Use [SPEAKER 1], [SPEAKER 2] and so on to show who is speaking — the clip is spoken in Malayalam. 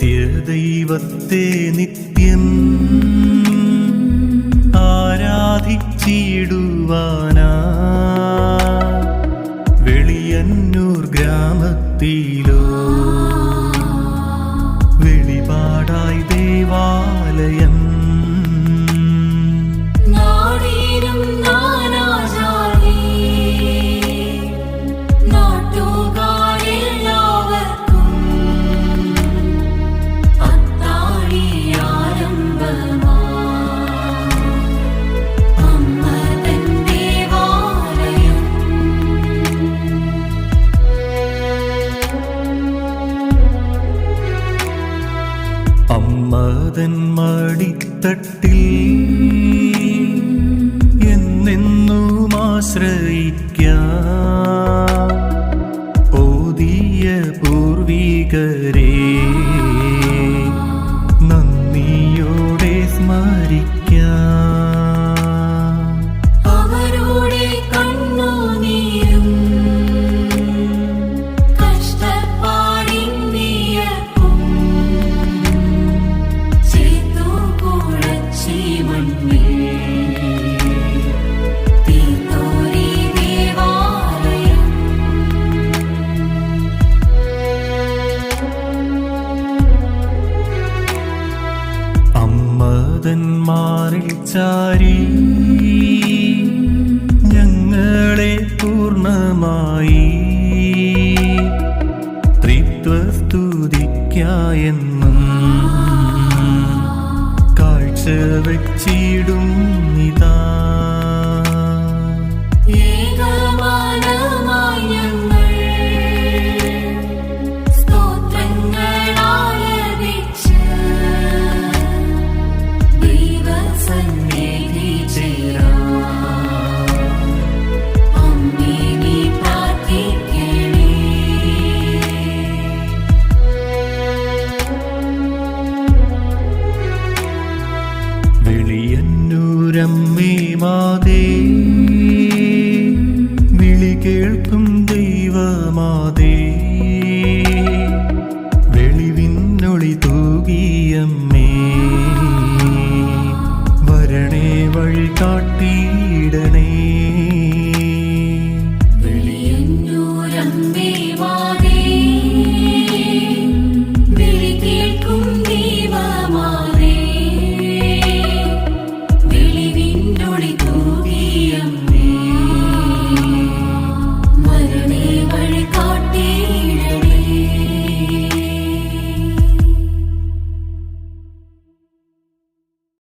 [SPEAKER 1] നിത്യദൈവത്തെ നിത്യം ആരാധിച്ചിടുവാനാ. വെളിയന്നൂർ ഗ്രാമത്തിലോ വെളിപാടായി ദേവാലയം മദൻ മടിത്തട്ടിൽ എന്നെന്നും ആശ്രയിക്കാം. ഓതിയ പൂർവികരെ മാറി ചാരി ഞങ്ങളെ
[SPEAKER 2] പൂർണമായി Srimad